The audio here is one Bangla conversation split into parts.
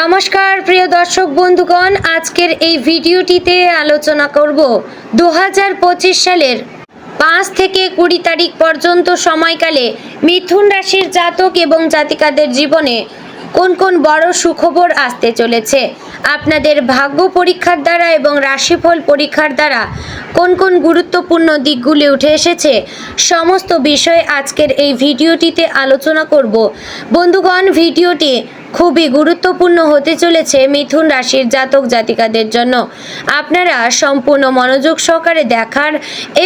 নমস্কার, প্রিয় দর্শক বন্ধুগণ, আজকের এই ভিডিওটিতে আলোচনা করব দু হাজার পঁচিশ সালের পাঁচ থেকে কুড়ি তারিখ পর্যন্ত সময়কালে মিথুন রাশির জাতক এবং জাতিকাদের জীবনে কোন কোন বড় সুখবর আসতে চলেছে? আপনাদের ভাগ্য পরীক্ষার দ্বারা এবং রাশিফল পরীক্ষার দ্বারা কোন কোন গুরুত্বপূর্ণ দিকগুলি উঠে এসেছে? সমস্ত বিষয়ে আজকের এই ভিডিওটিতে আলোচনা করব। বন্ধুগণ, ভিডিওটি খুবই গুরুত্বপূর্ণ হতে চলেছে মিথুন রাশির জাতক জাতিকাদের জন্য। আপনারা সম্পূর্ণ মনোযোগ সহকারে দেখার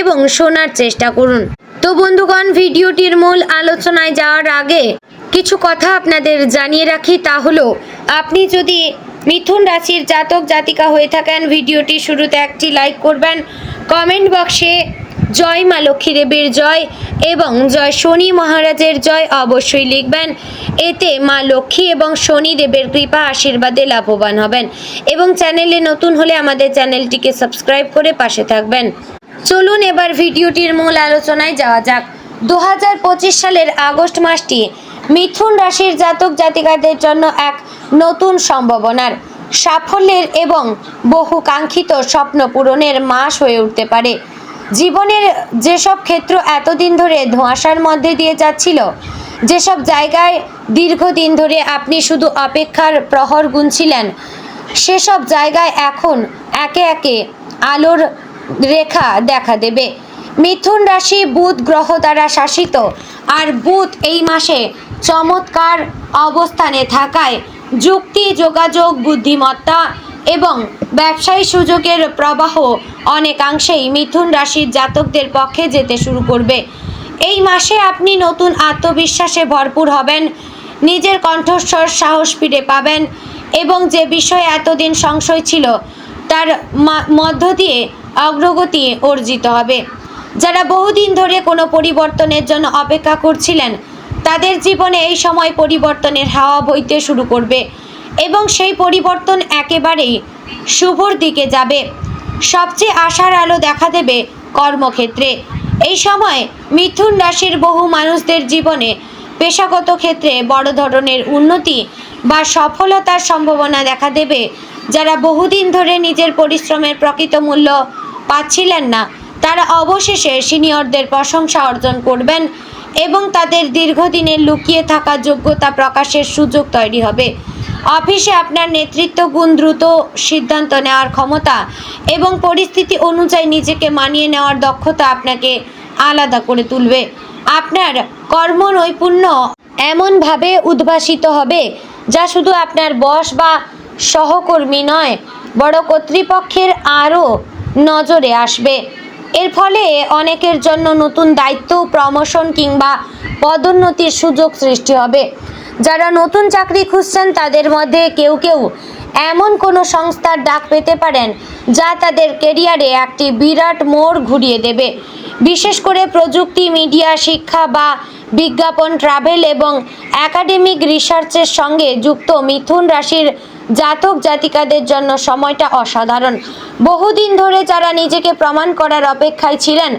এবং শোনার চেষ্টা করুন। তো বন্ধুগণ, ভিডিওটির মূল আলোচনায় যাওয়ার আগে কিছু কথা আপনাদের জানিয়ে রাখি, তা হলো, আপনি যদি মিথুন রাশির জাতক জাতিকা হয়ে থাকেন, ভিডিওটি শুরুতে একটি লাইক করবেন। কমেন্ট বক্সে জয় মা লক্ষ্মী দেবীর জয় এবং জয় শনি মহারাজের জয় অবশ্যই লিখবেন। এতে মা লক্ষ্মী এবং শনি দেবের কৃপা, আশীর্বাদে লাভবান হবেন এবং চ্যানেলে নতুন হলে আমাদের চ্যানেলটিকে সাবস্ক্রাইব করে পাশে থাকবেন। চলুন এবার ভিডিওটির মূল আলোচনায় যাওয়া যাক। দু হাজার পঁচিশ সালের আগস্ট মাসটি মিথুন রাশির জাতক জাতিকাদের জন্য এক নতুন সম্ভাবনার। সাফল্যের এবং বহু কাঙ্ক্ষিত স্বপ্ন পূরণের মাস হয়ে উঠতে পারে। জীবনের যেসব ক্ষেত্র এতদিন ধরে ধোঁয়াশার মধ্যে দিয়ে যাচ্ছিল, যেসব জায়গায় দীর্ঘদিন ধরে আপনি শুধু অপেক্ষার প্রহর গুনছিলেন, সেসব জায়গায় এখন একে একে আলোর রেখা দেখা দেবে। মিথুন রাশি বুধ গ্রহ দ্বারা শাসিত, আর বুধ এই মাসে চমৎকার অবস্থানে থাকায় যুক্তি, যোগাযোগ, বুদ্ধিমত্তা এবং ব্যবসায়ী সুযোগের প্রবাহ অনেকাংশেই মিথুন রাশির জাতকদের পক্ষে যেতে শুরু করবে। এই মাসে আপনি নতুন আত্মবিশ্বাসে ভরপুর হবেন, নিজের কণ্ঠস্বর সাহস ফিরে পাবেন এবং যে বিষয়ে এতদিন সংশয় ছিল তার মধ্য দিয়ে অগ্রগতি অর্জিত হবে। যারা বহুদিন ধরে কোনো পরিবর্তনের জন্য অপেক্ষা করছিলেন, তাদের জীবনে এই সময় পরিবর্তনের হাওয়া বইতে শুরু করবে। এবং সেই পরিবর্তন একেবারেই শুভর দিকে যাবে। সবচেয়ে আশার আলো দেখা দেবে কর্মক্ষেত্রে। এই সময় মিথুন রাশির বহু মানুষদের জীবনে পেশাগত ক্ষেত্রে বড় ধরনের উন্নতি বা সফলতার সম্ভাবনা দেখা দেবে। যারা বহুদিন ধরে নিজের পরিশ্রমের প্রকৃত মূল্য পাচ্ছিলেন না, তারা অবশেষে সিনিয়রদের প্রশংসা অর্জন করবেন এবং তাদের দীর্ঘদিনের লুকিয়ে থাকা যোগ্যতা প্রকাশের সুযোগ তৈরি হবে। অফিসে আপনার নেতৃত্ব গুণ দ্রুত সিদ্ধান্ত নেওয়ার ক্ষমতা এবং পরিস্থিতি অনুযায়ী নিজেকে মানিয়ে নেওয়ার দক্ষতা আপনাকে আলাদা করে তুলবে। আপনার কর্ম নৈপুণ্য এমনভাবে উদ্ভাসিত হবে যা শুধু আপনার বস বা সহকর্মী নয়, বড় কর্তৃপক্ষের আরও নজরে আসবে। এর ফলে অনেকের জন্য নতুন দায়িত্ব, প্রমোশন কিংবা পদোন্নতির সুযোগ সৃষ্টি হবে। যারা নতুন চাকরি খুঁজছেন, তাদের মধ্যে কেউ কেউ এমন কোনো সংস্থার ডাক পেতে পারেন যা তাদের কেরিয়ারে একটি বিরাট মোড় ঘুরিয়ে দেবে। বিশেষ করে প্রযুক্তি, মিডিয়া, শিক্ষা বা বিজ্ঞাপন, ট্রাভেল এবং একাডেমিক রিসার্চের সঙ্গে যুক্ত মিথুন রাশির জাতক জাতিকাদের জন্য সময়টা অসাধারণ। বহুদিন ধরে যারা নিজেকে প্রমাণ করার অপেক্ষায় ছিলেন,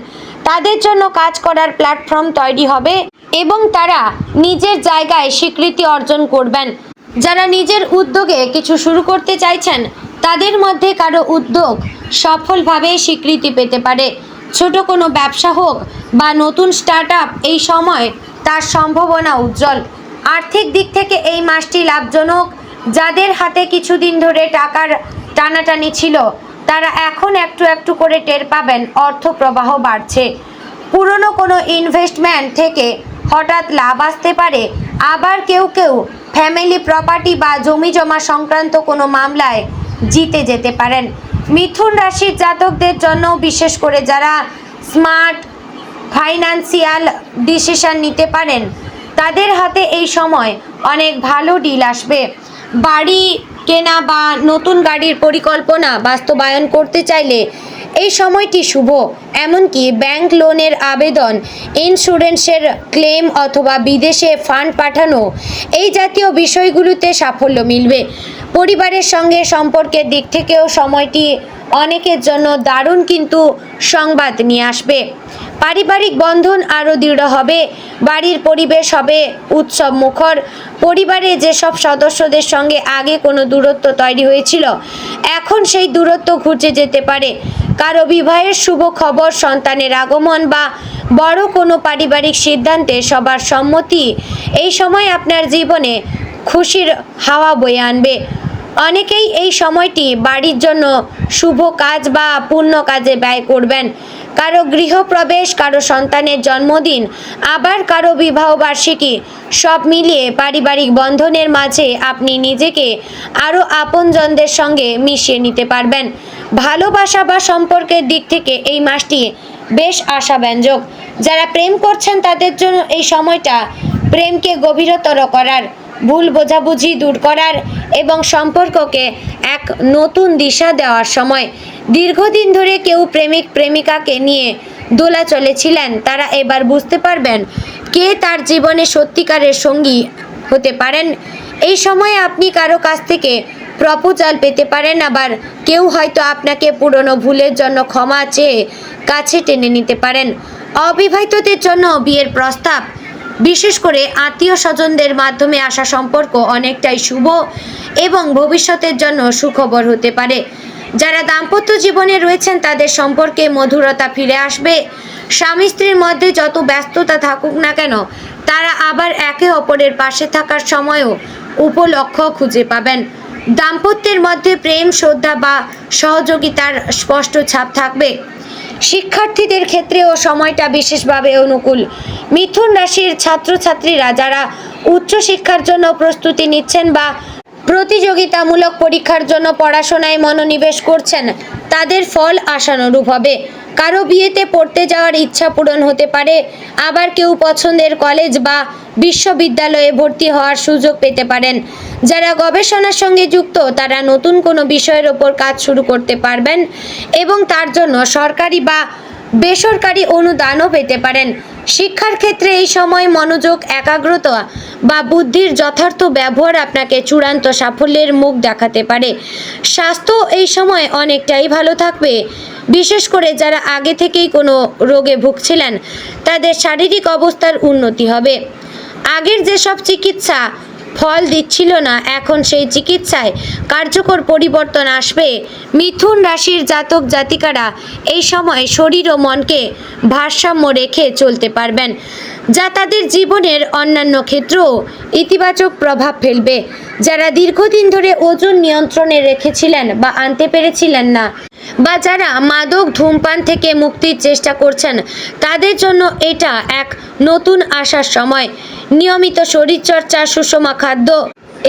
তাদের জন্য কাজ করার প্ল্যাটফর্ম তৈরি হবে। এবং তারা নিজের জায়গায় স্বীকৃতি অর্জন করবেন। যারা নিজের উদ্যোগে কিছু শুরু করতে চাইছেন, তাদের মধ্যে কারও উদ্যোগ সফলভাবে স্বীকৃতি পেতে পারে। ছোট কোনো ব্যবসা হোক বা নতুন স্টার্ট এই সময় তার সম্ভাবনা উজ্জ্বল। আর্থিক দিক থেকে এই মাসটি লাভজনক। যাদের হাতে কিছুদিন ধরে টাকার টানাটানি ছিল, তারা এখন একটু একটু করে টের পাবেন অর্থ প্রবাহ বাড়ছে। পুরনো কোনো ইনভেস্টমেন্ট থেকে হঠাৎ লাভ আসতে পারে। আবার কেউ কেউ ফ্যামিলি প্রপার্টি বা জমি জমা সংক্রান্ত কোনো মামলায় জিতে যেতে পারেন। মিথুন রাশির জাতকদের জন্য বিশেষ করে যারা স্মার্ট ফাইন্যান্সিয়াল ডিসিশন নিতে পারেন, তাদের হাতে এই সময় অনেক ভালো ডিল আসবে। বাড়ি কেনা বা নতুন গাড়ির পরিকল্পনা বাস্তবায়ন করতে চাইলে এই সময়টি শুভ, এমনকি ব্যাংক লোনের আবেদন, ইন্স্যুরেন্সের ক্লেম অথবা বিদেশে ফান্ড পাঠানো, এই জাতীয় বিষয়গুলোতে সাফল্য মিলবে। পরিবারের সঙ্গে সম্পর্কের দিক থেকেও সময়টি অনেকের জন্য দারুণ কিন্তু সংবাদ নিয়ে আসবে। পারিবারিক বন্ধন আরও দৃঢ় হবে, বাড়ির পরিবেশ হবে উৎসব মুখর, পরিবারে যেসব সদস্যদের সঙ্গে আগে কোনো দূরত্ব তৈরি হয়েছিল, এখন সেই দূরত্ব ঘুচে যেতে পারে। কারও বিবাহের শুভ খবর, সন্তানের আগমন বা বড় কোনো পারিবারিক সিদ্ধান্তে সবার সম্মতি, এই সময় আপনার জীবনে খুশির হাওয়া বয়ে আনবে। অনেকেই এই সময়টি বাড়ির জন্য শুভ কাজ বা পূর্ণ কাজে ব্যয় করবেন। কারও গৃহপ্রবেশ, কারও সন্তানের জন্মদিন, আবার কারও বিবাহ বার্ষিকী, সব মিলিয়ে পারিবারিক বন্ধনের মাঝে আপনি নিজেকে আরও আপনজনদের সঙ্গে মিশিয়ে নিতে পারবেন। ভালোবাসা বা সম্পর্কের দিক থেকে এই মাসটি বেশ আশাব্যঞ্জক। যারা প্রেম করছেন তাদের জন্য এই সময়টা প্রেমকে গভীরতর করার, ভুল বোঝাবুঝি দূর করার এবং সম্পর্ককে এক নতুন দিশা দেওয়ার সময়। দীর্ঘদিন ধরে কেউ প্রেমিক প্রেমিকাকে নিয়ে দোলা চলেছিলেন, তারা এবার বুঝতে পারবেন কে তার জীবনে সত্যিকারের সঙ্গী হতে পারেন। এই সময়ে আপনি কারও কাছ থেকে প্রপোজাল পেতে পারেন, আবার কেউ হয়তো আপনাকে পুরনো ভুলের জন্য ক্ষমা চেয়ে কাছে টেনে নিতে পারেন। অবিবাহিতদের জন্য বিয়ের প্রস্তাব, বিশেষ করে আত্মীয় স্বজনদের মাধ্যমে আসা সম্পর্ক অনেকটাই শুভ এবং ভবিষ্যতের জন্য সুখবর হতে পারে। যারা দাম্পত্য জীবনে রয়েছেন, তাদের সম্পর্কে মধুরতা ফিরে আসবে। স্বামী স্ত্রীর মধ্যে যত ব্যস্ততা থাকুক না কেন, তারা আবার একে অপরের পাশে থাকার সময়ও উপলক্ষ খুঁজে পাবেন। দাম্পত্যের মধ্যে প্রেম, শ্রদ্ধা বা সহযোগিতার স্পষ্ট ছাপ থাকবে। শিক্ষার্থীদের ক্ষেত্রেও সময়টা বিশেষভাবে অনুকূল। মিথুন রাশির ছাত্রছাত্রীরা যারা উচ্চশিক্ষার জন্য প্রস্তুতি নিচ্ছেন বা প্রতিযোগিতামূলক পরীক্ষার জন্য পড়াশোনায় মনোনিবেশ করছেন, তাদের ফল আশানুরূপ হবে। কারও বিয়েতে পড়তে যাওয়ার ইচ্ছা পূরণ হতে পারে। আবার কেউ পছন্দের কলেজ বা বিশ্ববিদ্যালয়ে ভর্তি হওয়ার সুযোগ পেতে পারেন। যারা গবেষণার সঙ্গে যুক্ত, তারা নতুন কোনো বিষয়ের ওপর কাজ শুরু করতে পারবেন এবং তার জন্য সরকারি বা বেসরকারি অনুদানও পেতে পারেন। শিক্ষার ক্ষেত্রে এই সময় মনোযোগ, একাগ্রতা বা বুদ্ধির যথার্থ ব্যবহার আপনাকে চূড়ান্ত সাফল্যের মুখ দেখাতে পারে। স্বাস্থ্য এই সময় অনেকটাই ভালো থাকবে। বিশেষ করে যারা আগে থেকেই কোনো রোগে ভুগছিলেন, তাদের শারীরিক অবস্থার উন্নতি হবে। আগের যেসব চিকিৎসা ফল দিচ্ছিল না, এখন সেই চিকিৎসায় কার্যকর পরিবর্তন আসবে। মিথুন রাশির জাতক জাতিকারা এই সময় শরীর ও মনকে ভারসাম্য রেখে চলতে পারবেন, যা তাদের জীবনের অন্যান্য ক্ষেত্রেও ইতিবাচক প্রভাব ফেলবে। যারা দীর্ঘদিন ধরে ওজন নিয়ন্ত্রণে রেখেছিলেন বা আনতে পেরেছিলেন না বা যারা মাদক ধূমপান থেকে মুক্তির চেষ্টা করছেন, তাদের জন্য এটা এক নতুন আসার সময়। নিয়মিত শরীরচর্চা, সুষমা খাদ্য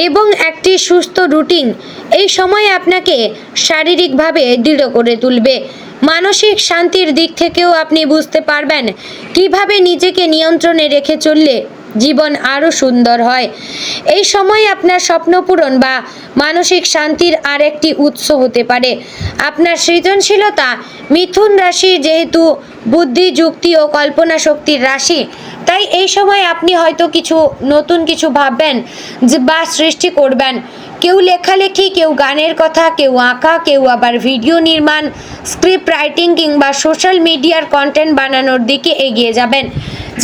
এবং একটি সুস্থ রুটিন এই সময় আপনাকে শারীরিকভাবে দৃঢ় করে তুলবে। মানসিক শান্তির দিক থেকেও আপনি বুঝতে পারবেন কীভাবে নিজেকে নিয়ন্ত্রণে রেখে চললে জীবন আরও সুন্দর হয়। এই সময় আপনার স্বপ্ন পূরণ বা মানসিক শান্তির আরেকটি উৎস হতে পারে। আপনার সৃজনশীলতা, মিথুন রাশি যেহেতু বুদ্ধি, যুক্তি ও কল্পনা শক্তির রাশি, তাই এই সময় আপনি হয়তো কিছু নতুন কিছু ভাববেন বা সৃষ্টি করবেন। কেউ লেখালেখি, কেউ গানের কথা, কেউ আঁকা, কেউ আবার ভিডিও নির্মাণ, স্ক্রিপ্ট রাইটিং কিংবা সোশ্যাল মিডিয়ার কন্টেন্ট বানানোর দিকে এগিয়ে যাবেন।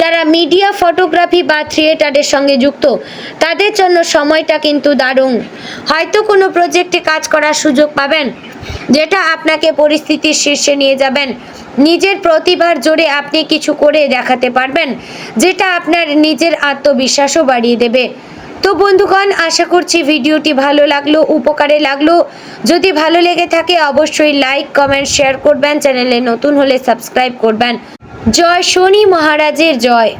যারা মিডিয়া, ফটোগ্রাফি বা থিয়েটারের সঙ্গে যুক্ত, তাদের জন্য সময়টা কিন্তু দারুণ। হয়তো কোনো প্রজেক্টে কাজ করার সুযোগ পাবেন, যেটা আপনাকে পরিস্থিতির শীর্ষে নিয়ে যাবেন। নিজের প্রতিভার জোরে আপনি কিছু করে দেখাতে পারবেন, যেটা আপনার নিজের আত্মবিশ্বাসও বাড়িয়ে দেবে। তো বন্ধুগণ, আশা করছি ভিডিওটি ভালো লাগল, উপকারে লাগল। যদি ভালো লেগে থাকে, অবশ্যই লাইক, কমেন্ট, শেয়ার করবেন, চ্যানেলে নতুন হলে সাবস্ক্রাইব করবেন। জয় শনি মহারাজের জয়।